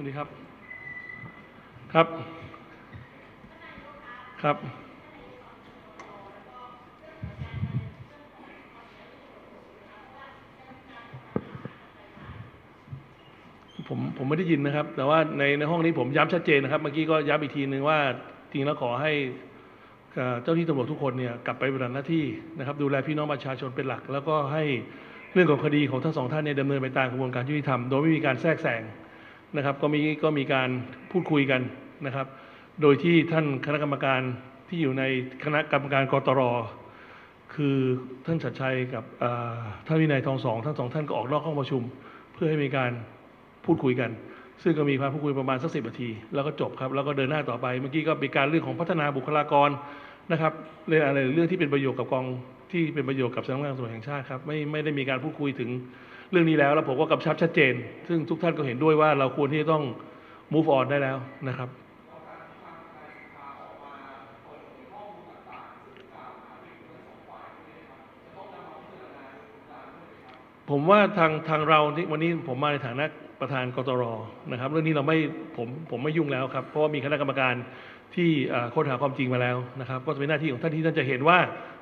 วัสดีครับ ครับ ครับ ผมผมไม่ได้ยินนะครับ แต่ว่าในในห้องนี้ผมย้ำชัดเจนนะครับ เมื่อกี้ก็ย้ำอีกทีนึงว่าจริงแล้วขอให้เอ่อเจ้าที่ตำรวจทุกคนเนี่ยกลับไปปฏิบัติหน้าที่นะครับ ดูแลพี่น้องประชาชนเป็นหลัก แล้วก็ให้เรื่องของคดีของทั้งสองท่านเนี่ยดำเนินไปตามกระบวนการยุติธรรมโดยไม่มีการแทรกแซง นะครับก็มีก็มีการพูดคุยกันนะครับ โดยที่ท่านคณะกรรมการที่อยู่ในคณะกรรมการกตรคือท่านชัดชัยกับอ่อท่านวินัยทองสองทั้งสองท่านก็ออกนอกห้องประชุม เพื่อให้มีการพูดคุยกัน ซึ่งก็มีการพูดคุยประมาณสักสิบนาที แล้วก็จบครับแล้วก็เดินหน้าต่อไปเมื่อกี้ก็มีการเรื่องของพัฒนาบุคลากรนะครับเรื่องอะไรเรื่องที่เป็นประโยชน์กับกองที่เป็นประโยชน์กับสำนักงานตำรวจแห่งชาติครับไม่ไม่ได้มีการพูดคุยถึง เรื่องนี้แล้วแล้วผมก็กำชับชัดเจน ซึ่งทุกท่านก็เห็นด้วยว่าเราควรที่จะต้อง move on ได้แล้วนะครับผมว่าทางทางเราที่วันนี้ผมมาในฐานะประธานกตรนะครับ เรื่องนี้เราไม่ผมผมไม่ยุ่งแล้วครับ เพราะว่ามีคณะกรรมการที่ค้นหาความจริงมาแล้วนะครับ ก็จะเป็นหน้าที่ของท่านที่ท่านจะเห็นว่า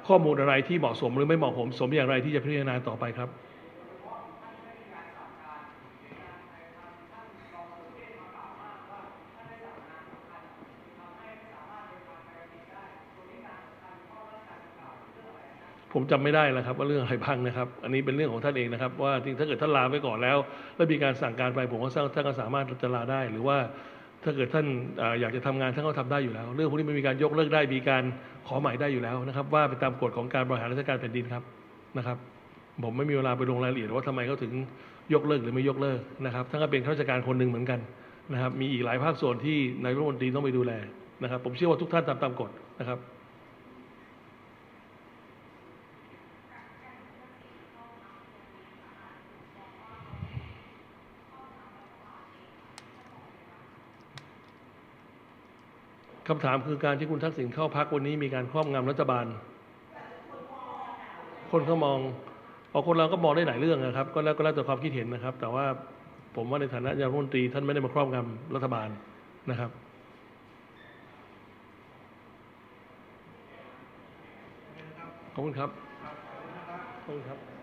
ข้อมูลอะไรที่เหมาะสมหรือไม่เหมาะสมสมอย่างไรที่จะพิจารณาต่อไปครับ ผมจำไม่ได้แล้วครับว่าเรื่องอะไรบ้างนะครับ อันนี้เป็นเรื่องของท่านเองนะครับ ว่าจริงถ้าเกิดท่านลาไว้ก่อนแล้ว แล้วมีการสั่งการไปผมก็ท่านก็สามารถจะลาได้ หรือว่าถ้าเกิดท่านอยากจะทำงานท่านก็ทำได้อยู่แล้ว เรื่องพวกนี้มันมีการยกเลิกได้มีการขอใหม่ได้อยู่แล้วนะครับ ว่าไปตามกฎของการบริหารราชการแผ่นดินครับนะครับ ผมไม่มีเวลาไปลงรายละเอียดว่าทำไมเขาถึงยกเลิกหรือไม่ยกเลิกนะครับท่านก็เป็นข้าราชการคนหนึ่งเหมือนกันนะครับ มีอีกหลายภาคส่วนที่นายรัฐมนตรีต้องไปดูแลนะครับ ผมเชื่อว่าทุกท่านทำตามกฎนะครับ คำถามคือการที่คุณทักษิณเข้าพักวันนี้มีการครอบงำรัฐบาล คนเขามองพอคนเราก็มองได้หลายเรื่องนะครับ ก็แล้วก็แล้วแต่ความคิดเห็นนะครับ แต่ว่าผมว่าในฐานะนายกรัฐมนตรีท่านไม่ได้มาครอบงำรัฐบาลนะครับขอบคุณครับขอบคุณครับ